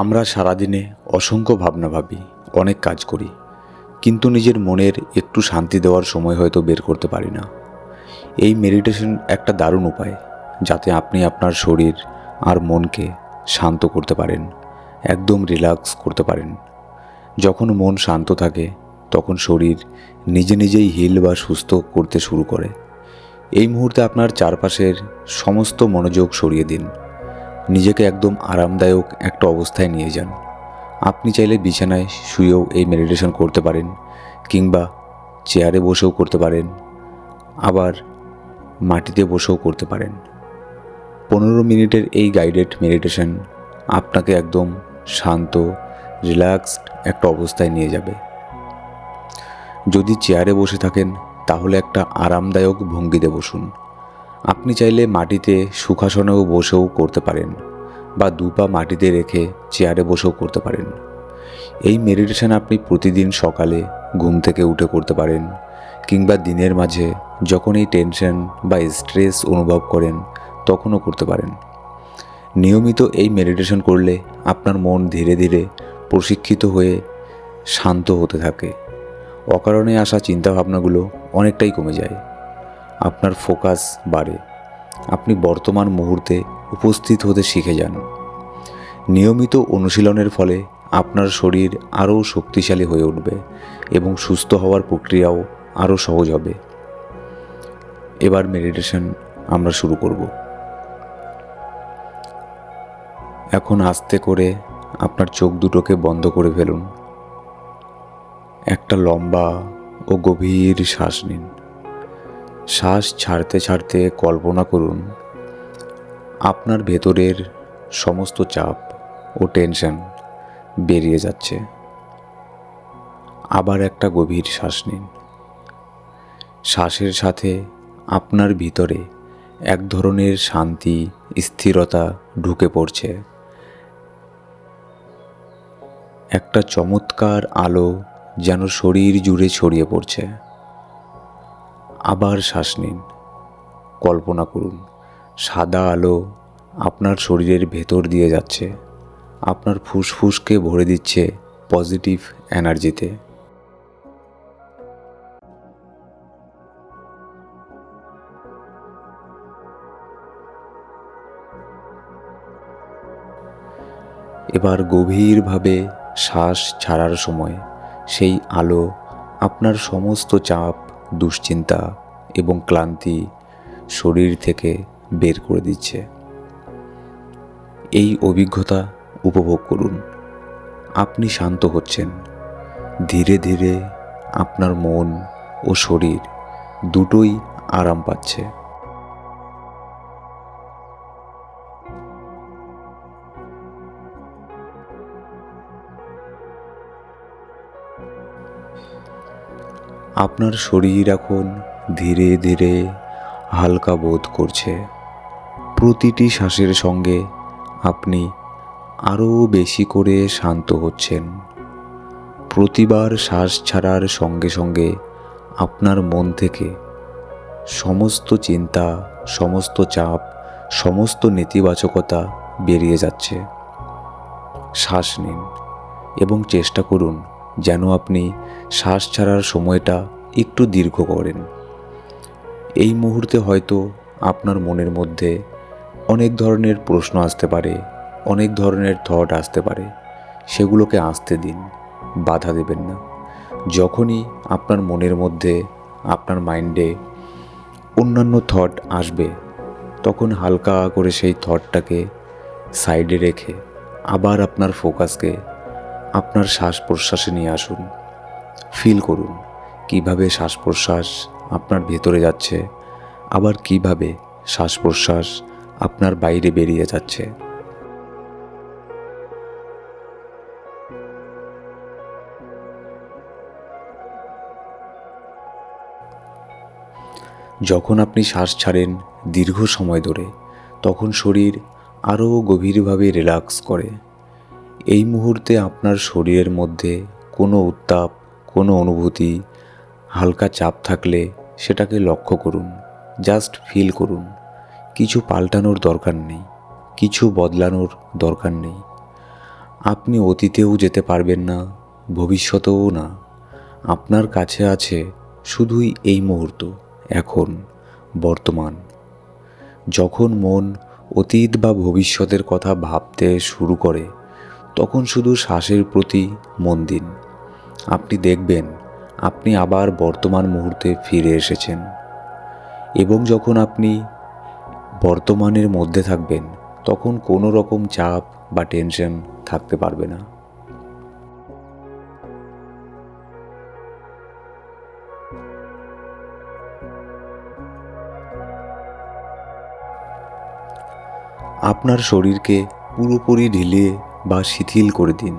আমরা সারাদিনে অসংখ্য ভাবনা ভাবি, অনেক কাজ করি, কিন্তু নিজের মনের একটু শান্তি দেওয়ার সময় হয়তো বের করতে পারি না। এই মেডিটেশন একটা দারুণ উপায়, যাতে আপনি আপনার শরীর আর মনকে শান্ত করতে পারেন, একদম রিল্যাক্স করতে পারেন। যখন মন শান্ত থাকে, তখন শরীর নিজে নিজেই হিল বা সুস্থ করতে শুরু করে। এই মুহূর্তে আপনার চারপাশের সমস্ত মনোযোগ সরিয়ে দিন। নিজেকে একদম আরামদায়ক একটা অবস্থায় নিয়ে যান। আপনি চাইলে বিছানায় শুয়েও এই মেডিটেশন করতে পারেন কিংবা চেয়ারে বসেও করতে পারেন, আবার মাটিতে বসেও করতে পারেন। পনেরো মিনিটের এই গাইডেড মেডিটেশন আপনাকে একদম শান্ত রিল্যাক্সড একটা অবস্থায় নিয়ে যাবে। যদি চেয়ারে বসে থাকেন, তাহলে একটা আরামদায়ক ভঙ্গিতে বসুন। আপনি চাইলে মাটিতে সুখাসনেও বসেও করতে পারেন বা দু পা মাটিতে রেখে চেয়ারে বসেও করতে পারেন। এই মেডিটেশন আপনি প্রতিদিন সকালে ঘুম থেকে উঠে করতে পারেন কিংবা দিনের মাঝে যখন এই টেনশন বা স্ট্রেস অনুভব করেন তখনও করতে পারেন। নিয়মিত এই মেডিটেশন করলে আপনার মন ধীরে ধীরে প্রশিক্ষিত হয়ে শান্ত হতে থাকে। অকারণে আসা চিন্তাভাবনাগুলো অনেকটাই কমে যায়। আপনার ফোকাস বাড়ে। আপনি বর্তমান মুহূর্তে উপস্থিত হতে শিখে যান। নিয়মিত অনুশীলনের ফলে আপনার শরীর আরও শক্তিশালী হয়ে উঠবে এবং সুস্থ হওয়ার প্রক্রিয়াও আরও সহজ হবে। এবার মেডিটেশন আমরা শুরু করব। এখন আস্তে করে আপনার চোখ দুটোকে বন্ধ করে ফেলুন। একটা লম্বা ও গভীর শ্বাস নিন। শ্বাস ছাড়তে ছাড়তে কল্পনা করুন, আপনার ভেতরের সমস্ত চাপ ও টেনশন বেরিয়ে যাচ্ছে। আবার একটা গভীর শ্বাস নিন। শ্বাসের সাথে আপনার ভিতরে এক ধরনের শান্তি, স্থিরতা ঢুকে পড়ছে। একটা চমৎকার আলো যেন শরীর জুড়ে ছড়িয়ে পড়ছে। আবার শ্বাস নিন। কল্পনা করুন, সাদা আলো আপনার শরীরের ভেতর দিয়ে যাচ্ছে। আপনার ফুসফুসকে ভরে দিচ্ছে পজিটিভ এনার্জিতে। এবার গভীরভাবে শ্বাস ছাড়ার সময় সেই আলো আপনার সমস্ত চাপ দুশ্চিন্তা এবং ক্লান্তি শরীর থেকে বের করে দিচ্ছে। এই অভিজ্ঞতা উপভোগ করুন। আপনি শান্ত হচ্ছেন। ধীরে ধীরে আপনার মন ও শরীর দুটোই আরাম পাচ্ছে। আপনার শরীর এখন ধীরে ধীরে হালকা বোধ করছে। প্রতিটি শ্বাসের সঙ্গে আপনি আরও বেশি করে শান্ত হচ্ছেন। প্রতিবার শ্বাস ছাড়ার সঙ্গে সঙ্গে আপনার মন থেকে সমস্ত চিন্তা, সমস্ত চাপ, সমস্ত নেতিবাচকতা বেরিয়ে যাচ্ছে। শ্বাস নিন এবং চেষ্টা করুন যেন আপনি শ্বাস ছাড়ার সময়টা একটু দীর্ঘ করেন। এই মুহূর্তে হয়তো আপনার মনের মধ্যে অনেক ধরনের প্রশ্ন আসতে পারে, অনেক ধরনের থট আসতে পারে, সেগুলোকে আসতে দিন, বাধা দেবেন না। যখনই আপনার মনের মধ্যে আপনার মাইন্ডে অন্যান্য থট আসবে, তখন হালকা করে সেই থটটাকে সাইডে রেখে আবার আপনার ফোকাসকে আপনার শ্বাস প্রশ্বাসে নিয়ে আসুন। ফিল করুন, কীভাবে শ্বাস প্রশ্বাস আপনার ভেতরে যাচ্ছে, আবার কীভাবে শ্বাস প্রশ্বাস আপনার বাইরে বেরিয়ে যাচ্ছে। যখন আপনি শ্বাস ছাড়েন দীর্ঘ সময় ধরে, তখন শরীর আরও গভীরভাবে রিল্যাক্স করে। এই মুহূর্তে আপনার শরীরের মধ্যে কোনো উত্তাপ, কোনো অনুভূতি, হালকা চাপ থাকলে সেটাকে লক্ষ্য করুন জাস্ট ফিল করুন। কিছু পাল্টানোর দরকার নেই, কিছু বদলানোর দরকার নেই। আপনি অতীতেও যেতে পারবেন না, ভবিষ্যতেও না। আপনার কাছে আছে শুধুই এই মুহূর্ত, এখন, বর্তমান। যখন মন অতীত বা ভবিষ্যতের কথা ভাবতে শুরু করে তখন শুধু শ্বাসের প্রতি মন দিন। আপনি দেখবেন, আপনি আবার বর্তমান মুহূর্তে ফিরে এসেছেন। এবং যখন আপনি বর্তমানের মধ্যে থাকবেন, তখন কোনো রকম চাপ বা টেনশন থাকতে পারবে না। আপনার শরীরকে পুরোপুরি ঢিলিয়ে বা শিথিল করে দিন।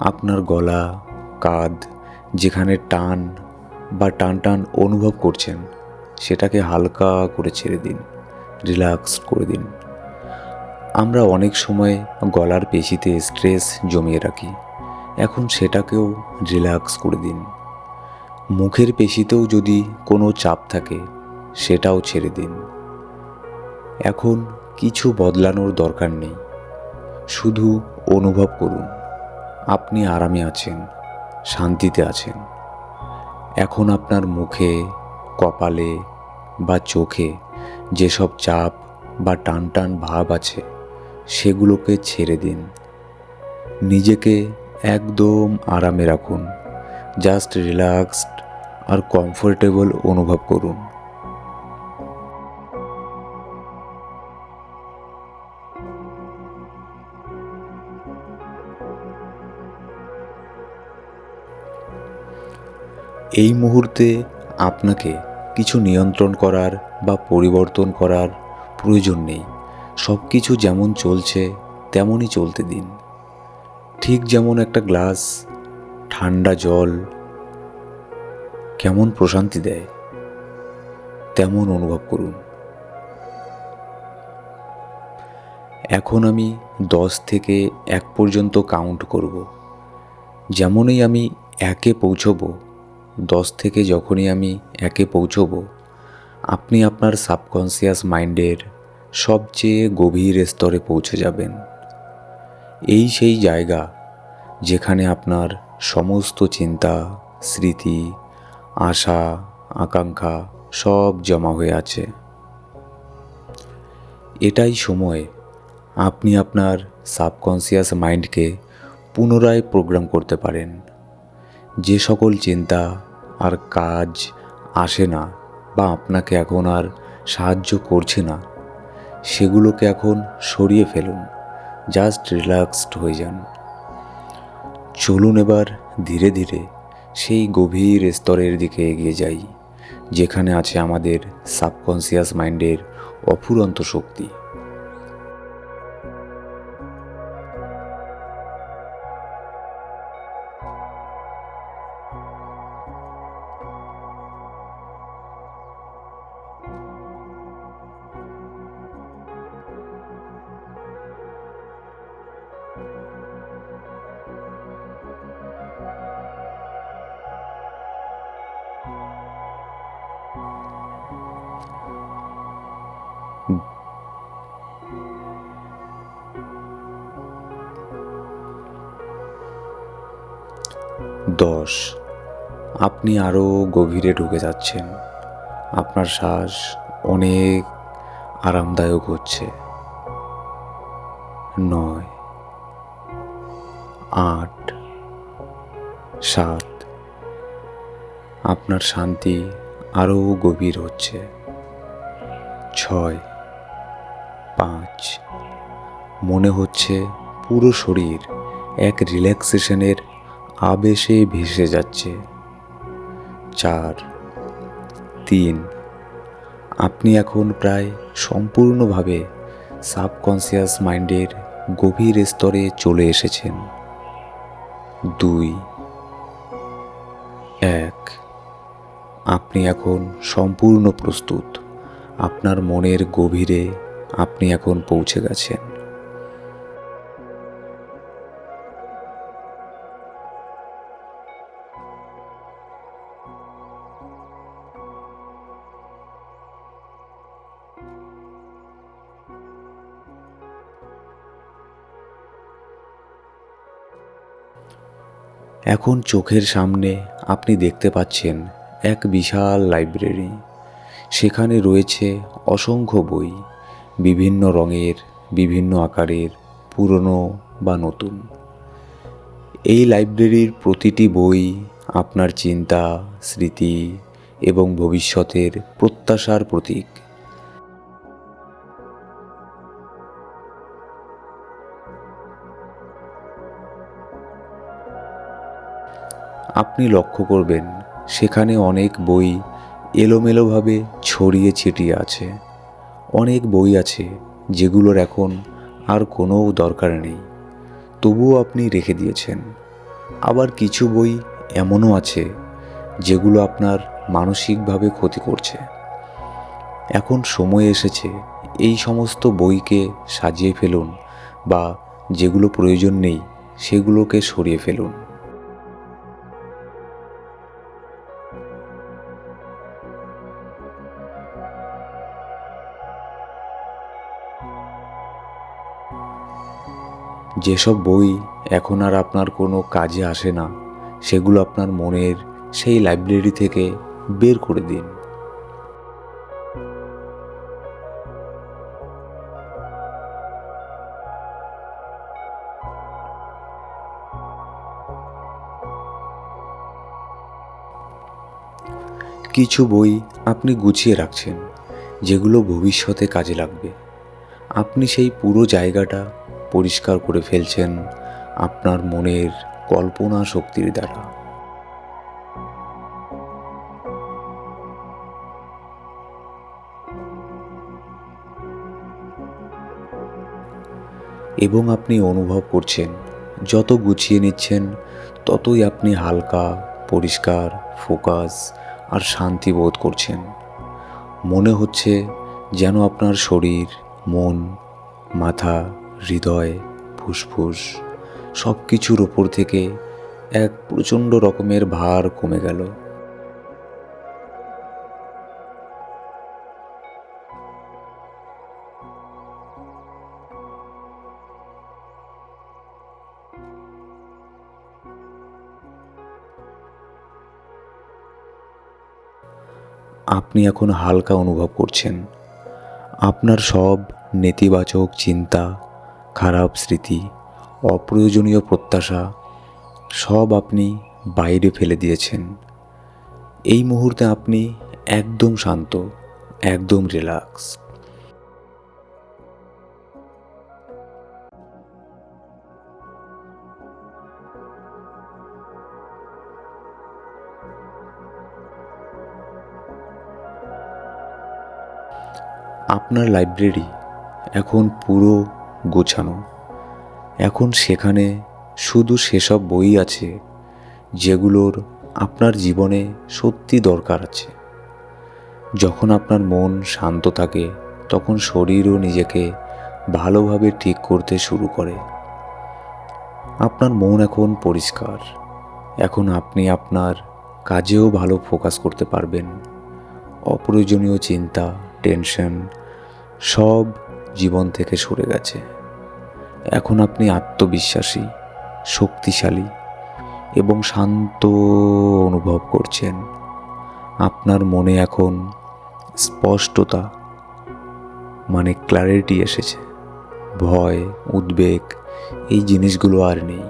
আপনার গলা, কাঁধ যেখানে টান বা টান টান অনুভব করছেন, সেটাকে হালকা করে ছেড়ে দিন রিল্যাক্স করে দিন। আমরা অনেক সময় গলার পেশিতে স্ট্রেস জমিয়ে রাখি, এখন সেটাকেও রিল্যাক্স করে দিন। মুখের পেশিতেও যদি কোনো চাপ থাকে, সেটাও ছেড়ে দিন। এখন কিছু বদলানোর দরকার নেই। শুধু অনুভব করুন। আপনি আরামে আছেন, শান্তিতে আছেন। এখন আপনার মুখে, কপালে বা চোখে যেসব চাপ বা টান টান ভাব আছে, সেগুলোকে ছেড়ে দিন। নিজেকে একদম আরামে রাখুন। জাস্ট রিল্যাক্সড আর কমফোর্টেবল অনুভব করুন। এই মুহূর্তে আপনাকে কিছু নিয়ন্ত্রণ করার বা পরিবর্তন করার প্রয়োজন নেই। সব কিছু যেমন চলছে, তেমনই চলতে দিন। ঠিক যেমন একটা গ্লাস, ঠান্ডা জল কেমন প্রশান্তি দেয়, তেমন অনুভব করুন। এখন আমি দশ থেকে এক পর্যন্ত কাউন্ট করব। যেমনই আমি একে পৌঁছবো দশ থেকে যখনই আমি একে পৌঁছবো, আপনি আপনার সাবকনসিয়াস মাইন্ডের সবচেয়ে গভীর স্তরে পৌঁছে যাবেন। এই সেই জায়গা যেখানে আপনার সমস্ত চিন্তা, স্মৃতি, আশা, আকাঙ্ক্ষা সব জমা হয়ে আছে। এটাই সময় আপনি আপনার সাবকনসিয়াস মাইন্ডকে পুনরায় প্রোগ্রাম করতে পারেন। যে সকল চিন্তা আর কাজ আসে না বা আপনাকে এখন আর সাহায্য করছে না। সেগুলোকে এখন সরিয়ে ফেলুন জাস্ট রিল্যাক্সড হয়ে যান। চলুন এবার ধীরে ধীরে সেই গভীর স্তরের দিকে এগিয়ে যাই, যেখানে আছে আমাদের সাবকনসিয়াস মাইন্ডের অফুরন্ত শক্তি। দশ। আপনি আরও গভীরে ঢুকে যাচ্ছেন। আপনার শ্বাস অনেক আরামদায়ক হচ্ছে। নয়। সাত আপনার শান্তি আরও গভীর হচ্ছে। ছয়, পাঁচ, মনে হচ্ছে পুরো শরীর এক রিল্যাক্সেশনের আবেশে ভেসে যাচ্ছে। চার, তিন, আপনি এখন প্রায় সম্পূর্ণভাবে সাবকনসিয়াস মাইন্ডের গভীর স্তরে চলে এসেছেন। দুই আপনি এখন সম্পূর্ণ প্রস্তুত। আপনার মনের গভীরে আপনি এখন পৌঁছে গেছেন। এখন চোখের সামনে আপনি দেখতে পাচ্ছেন এক বিশাল লাইব্রেরি। সেখানে রয়েছে অসংখ্য বই, বিভিন্ন রঙের, বিভিন্ন আকারের, পুরনো বা নতুন। এই লাইব্রেরির প্রতিটি বই আপনার চিন্তা, স্মৃতি এবং ভবিষ্যতের প্রত্যাশার প্রতীক। আপনি লক্ষ্য করবেন সেখানে অনেক বই এলোমেলোভাবে ছড়িয়ে ছিটিয়ে আছে। অনেক বই আছে যেগুলোর এখন আর কোনো দরকার নেই। তবুও আপনি রেখে দিয়েছেন। আবার কিছু বই এমনও আছে যেগুলো আপনার মানসিকভাবে ক্ষতি করছে। এখন সময় এসেছে এই সমস্ত বইকে সাজিয়ে ফেলুন বা যেগুলো প্রয়োজন নেই সেগুলোকে সরিয়ে ফেলুন। যেসব বই এখন আর আপনার কোনো কাজে আসে না, সেগুলো আপনার মনের সেই লাইব্রেরি থেকে বের করে দিন। কিছু বই আপনি গুছিয়ে রাখছেন, যেগুলো ভবিষ্যতে কাজে লাগবে। আপনি সেই পুরো জায়গাটা পরিষ্কার করে ফেলছেন আপনার মনের কল্পনা শক্তির দ্বারা। এবং আপনি অনুভব করছেন, যত গুছিয়ে নিচ্ছেন, ততই আপনি হালকা, পরিষ্কার, ফোকাস আর শান্তি বোধ করছেন। মনে হচ্ছে যেন আপনার শরীর, মন, মাথা হৃদয়, ফুসফুস সব কিছুর ওপর থেকে এক প্রচণ্ড রকমের ভার কমে গেল। আপনি এখন হালকা অনুভব করছেন। আপনার সব নেতিবাচক চিন্তা খারাপ স্মৃতি, অপ্রয়োজনীয় প্রত্যাশা, সব আপনি বাইরে ফেলে দিয়েছেন। এই মুহূর্তে আপনি একদম শান্ত, একদম রিল্যাক্স আপনার লাইব্রেরি এখন পুরো গোছানো। এখন সেখানে শুধু সেসব বই আছে, যেগুলোর আপনার জীবনে সত্যি দরকার আছে। যখন আপনার মন শান্ত থাকে, তখন শরীরও নিজেকে ভালোভাবে ঠিক করতে শুরু করে। আপনার মন এখন পরিষ্কার। এখন আপনি আপনার কাজেও ভালো ফোকাস করতে পারবেন। অপ্রয়োজনীয় চিন্তা, টেনশন, সব জীবন থেকে সরে গেছে। এখন আপনি আত্মবিশ্বাসী, শক্তিশালী এবং শান্ত অনুভব করছেন। আপনার মনে এখন স্পষ্টতা মানে ক্ল্যারিটি এসেছে। ভয়, উদ্বেগ, এই জিনিসগুলো আর নেই।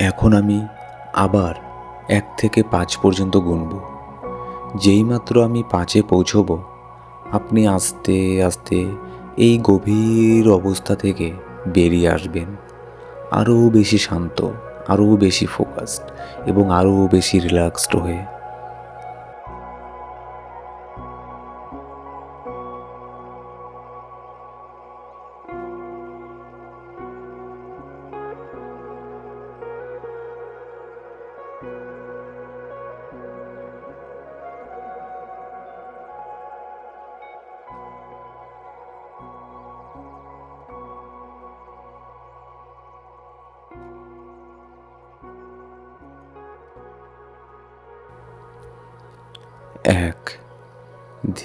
এখন আমি আবার এক থেকে পাঁচ পর্যন্ত গুনব। যেইমাত্র আমি পাঁচে পৌঁছব, আপনি আস্তে আস্তে এই গভীর অবস্থা থেকে বেরিয়ে আসবেন। আরও বেশি শান্ত, আরও বেশি ফোকাসড এবং আরও বেশি রিল্যাক্সড হয়ে।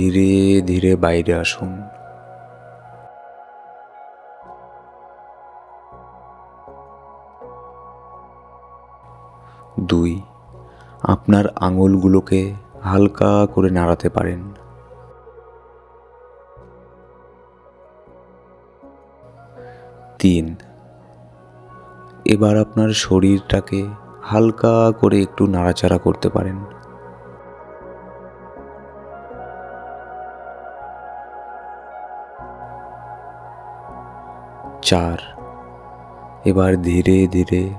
ধীরে ধীরে বাইরে আসুন। দুই, আপনার আঙুলগুলোকে হালকা করে নাড়াতে পারেন। তিন, এবার আপনার শরীরটাকে হালকা করে একটু নাড়াচাড়া করতে পারেন। চার এবার ধীরে ধীরে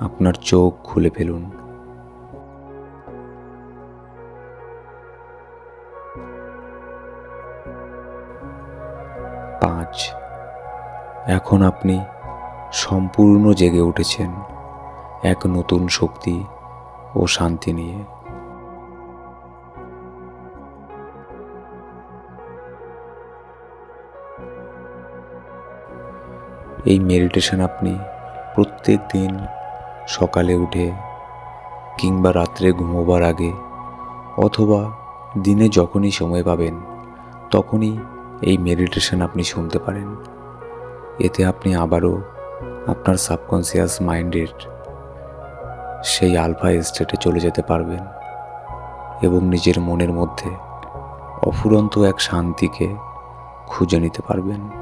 আপনার চোখ খুলে ফেলুন। পাঁচ। এখন আপনি সম্পূর্ণ জেগে উঠেছেন এক নতুন শক্তি ও শান্তি নিয়ে। এই মেডিটেশন আপনি প্রত্যেক দিন সকালে উঠে কিংবা রাত্রে ঘুমোবার আগে অথবা দিনে যখনই সময় পাবেন, তখনই এই মেডিটেশন আপনি শুনতে পারেন। এতে আপনি আবারও আপনার সাবকনসিয়াস মাইন্ডের সেই আলফা স্টেটে চলে যেতে পারবেন এবং নিজের মনের মধ্যে অফুরন্ত এক শান্তিকে খুঁজে নিতে পারবেন।